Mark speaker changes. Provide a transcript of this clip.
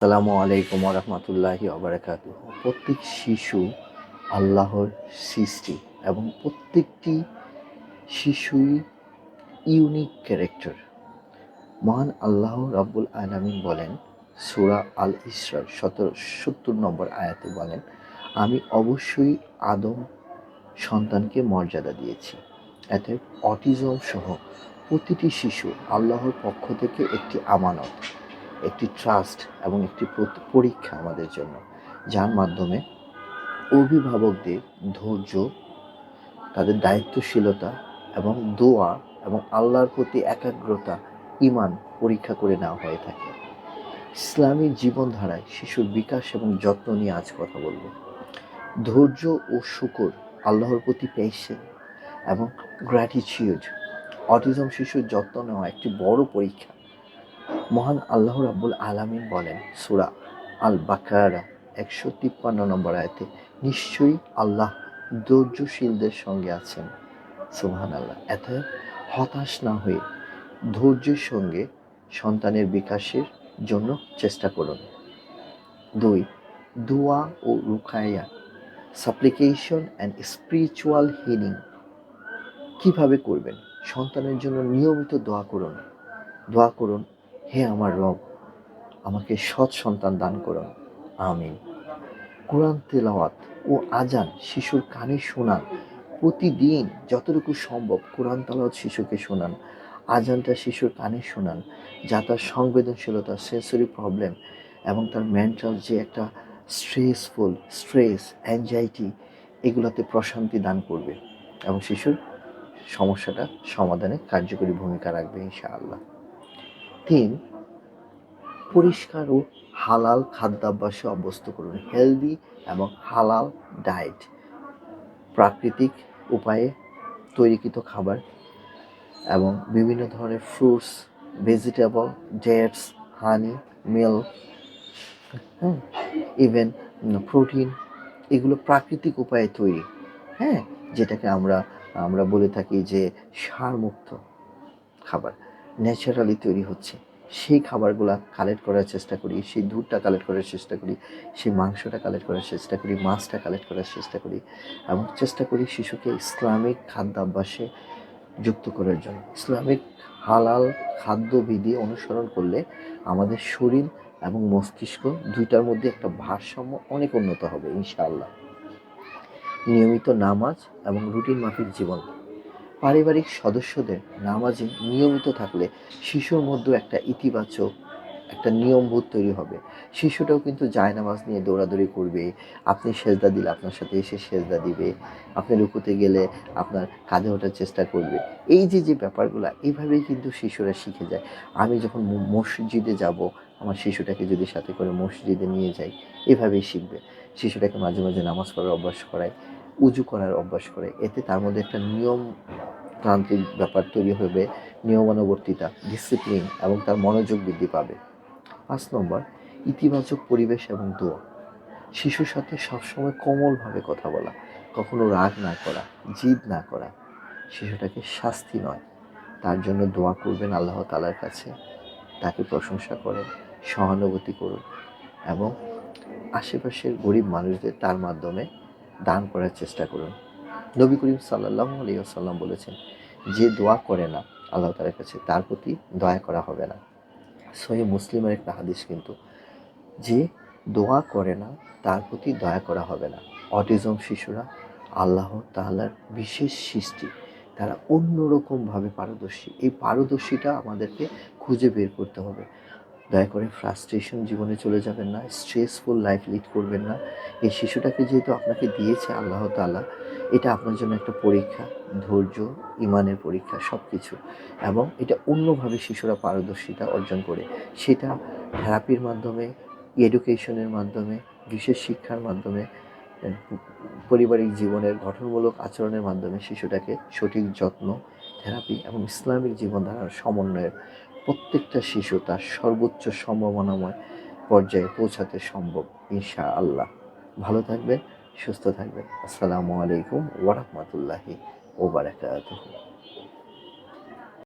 Speaker 1: আসসালামু আলাইকুম রহমতুল্লাহি অবরাকাত প্রত্যেক শিশু আল্লাহর সৃষ্টি এবং প্রত্যেকটি শিশুই ইউনিক ক্যারেক্টার মহান আল্লাহ রাব্বুল আলামিন বলেন, সুরা আল ইসরার সতেরো, সত্তর নম্বর আয়াতে বলেন, আমি অবশ্যই আদম সন্তানকে মর্যাদা দিয়েছি। এতে অটিজম সহ প্রতিটি শিশু আল্লাহর পক্ষ থেকে একটি আমানত। একটি ট্রাস্ট এবং একটি পরীক্ষা আমাদের জন্য। যার মাধ্যমে অভিভাবকদের ধৈর্য, তাদের দায়িত্বশীলতা এবং দোয়া এবং আল্লাহর প্রতি একাগ্রতা ইমান পরীক্ষা করে নেওয়া হয়ে থাকে। ইসলামী জীবনধারায় শিশুর বিকাশ এবং যত্ন নিয়ে আজ কথা বলব। ধৈর্য ও শুকর আল্লাহর প্রতি পেশেন্ট এবং গ্র্যাটিচিউড অটিজম শিশুর যত্ন নেওয়া একটি বড় পরীক্ষা। মহান আল্লাহ রাব্বুল আলামিন বলেন, সুরা আল বাকারা একশো তিপ্পান্ন নম্বর আয়তে, নিশ্চয়ই আল্লাহ ধৈর্যশীলদের সঙ্গে আছেন। সুবহান আল্লাহ এত হতাশ না হয়ে ধৈর্যের সঙ্গে সন্তানের বিকাশের জন্য চেষ্টা করুন। দুই, দোয়া ও রুকায়া সাপ্লিকেশন অ্যান্ড স্পিরিচুয়াল হিলিং কীভাবে করবেন? সন্তানের জন্য নিয়মিত দোয়া করুন। দোয়া করুন হে আমার রব, আমাকে সৎ সন্তান দান করুন আমিন। কোরআন তেলাওয়াত ও আজান শিশুর কানে শোনান। প্রতিদিন যতটুকু সম্ভব কোরআন তেলাওয়াত শিশুকে শোনান। আজানটা শিশুর কানে শোনান, যা তার সংবেদনশীলতা সেন্সরি প্রবলেম এবং তার মেন্টাল যে একটা স্ট্রেসফুল স্ট্রেস অ্যাংজাইটি এগুলোতে প্রশান্তি দান করবে এবং শিশুর সমস্যাটা সমাধানে কার্যকরী ভূমিকা রাখবে ইনশাআল্লাহ। তিন, পরিষ্কার ও হালাল খাদ্যাভ্যাসে অভ্যস্ত করুন। হেলদি এবং হালাল ডায়েট প্রাকৃতিক উপায়ে তৈরিকৃত খাবার এবং বিভিন্ন ধরনের fruits vegetable dates honey milk হ্যাঁ ইভেন প্রোটিন এগুলো প্রাকৃতিক উপায়ে তৈরি। হ্যাঁ যেটাকে আমরা আমরা বলে থাকি যে সারমুক্ত খাবার। ন্যাচারালি তৈরি হচ্ছে। সেই খাবারগুলা কালেক্ট করার চেষ্টা করি, সেই দুধটা কালেক্ট করার চেষ্টা করি, সেই মাংসটা কালেক্ট করার চেষ্টা করি, মাছটা কালেক্ট করার চেষ্টা করি এবং চেষ্টা করি শিশুকে ইসলামিক খাদ্যাভ্যাসে যুক্ত করার জন্য। ইসলামিক হালাল খাদ্যবিধি অনুসরণ করলে আমাদের শরীর এবং মস্তিষ্ক দুইটার মধ্যে একটা ভারসাম্য অনেক উন্নত হবে, ইনশাআল্লাহ। নিয়মিত নামাজ এবং রুটিন মাফিক জীবন। পারিবারিক সদস্যদের নামাজে নিয়মিত থাকলে শিশুর মধ্যে একটা ইতিবাচক একটা নিয়মবোধ তৈরি হবে। শিশুটাও কিন্তু যায় নামাজ নিয়ে দৌড়াদৌড়ি করবে, আপনি সেজদা দিলে আপনার সাথে এসে সেজদা দিবে, আপনি রুকুতে গেলে আপনার কাঁধে ওঠার চেষ্টা করবে। এই যে যে ব্যাপারগুলো এইভাবেই কিন্তু শিশুরা শিখে যায়। আমি যখন মসজিদে যাব, আমার শিশুটাকে যদি সাথে করে মসজিদে নিয়ে যাই, এভাবেই শিখবে। শিশুটাকে মাঝে মাঝে নামাজ পড়ার অভ্যাস করায়। উজু করার অভ্যাস করে। এতে তার মধ্যে একটা নিয়ম তান্ত্রিক ব্যাপার তৈরি হবে, নিয়মানুবর্তিতা ডিসিপ্লিন এবং তার মনোযোগ বৃদ্ধি পাবে। পাঁচ নম্বর, ইতিবাচক পরিবেশ এবং দোয়া। শিশুর সাথে সবসময় কোমলভাবে কথা বলা, কখনো রাগ না করা, জিদ না করা, শিশুটাকে শাস্তি নয়। তার জন্য দোয়া করবেন আল্লাহ তালার কাছে। তাকে প্রশংসা করেন, সহানুভূতি করুন এবং আশেপাশের গরিব মানুষদের তার মাধ্যমে দান করার চেষ্টা করুন। নবী করিম সাল্লাহ আলিয়াল্লাম বলেছেন, যে দোয়া করে না, আল্লাহ তালার কাছে তার প্রতি দয়া করা হবে না। সহি মুসলিমের একটা হাদিস কিন্তু, যে দোয়া করে না, তার প্রতি দয়া করা হবে না। অটিজম শিশুরা আল্লাহ তাআলার বিশেষ সৃষ্টি, তারা অন্যরকমভাবে পারদর্শী। এই পারদর্শীটা আমাদেরকে খুঁজে বের করতে হবে। দয়া করে ফ্রাস্ট্রেশন জীবনে চলে যাবেন না স্ট্রেসফুল লাইফ লিড করবেন না। এই শিশুটাকে যেহেতু আপনাকে দিয়েছে আল্লাহ তাআলা, এটা আপনার জন্য একটা পরীক্ষা, ধৈর্য, ইমানের পরীক্ষা সব কিছু এবং এটা অন্যভাবে শিশুরা পারদর্শিতা অর্জন করে। সেটা থেরাপির মাধ্যমে এডুকেশনের মাধ্যমে, বিশেষ শিক্ষার মাধ্যমে পারিবারিক জীবনের গঠনমূলক আচরণের মাধ্যমে শিশুটাকে সঠিক যত্ন থেরাপি এবং ইসলামিক জীবনধারার সমন্বয়ের প্রত্যেকটা শিশু তার সর্বোচ্চ সম্ভাবনাময় পর্যায়ে পৌঁছাতে সম্ভব ইনশা আল্লাহ ভালো থাকবেন, সুস্থ থাকবেন। আসসালামু আলাইকুম ওরহমতুল্লাহি ওবারাকাতুহু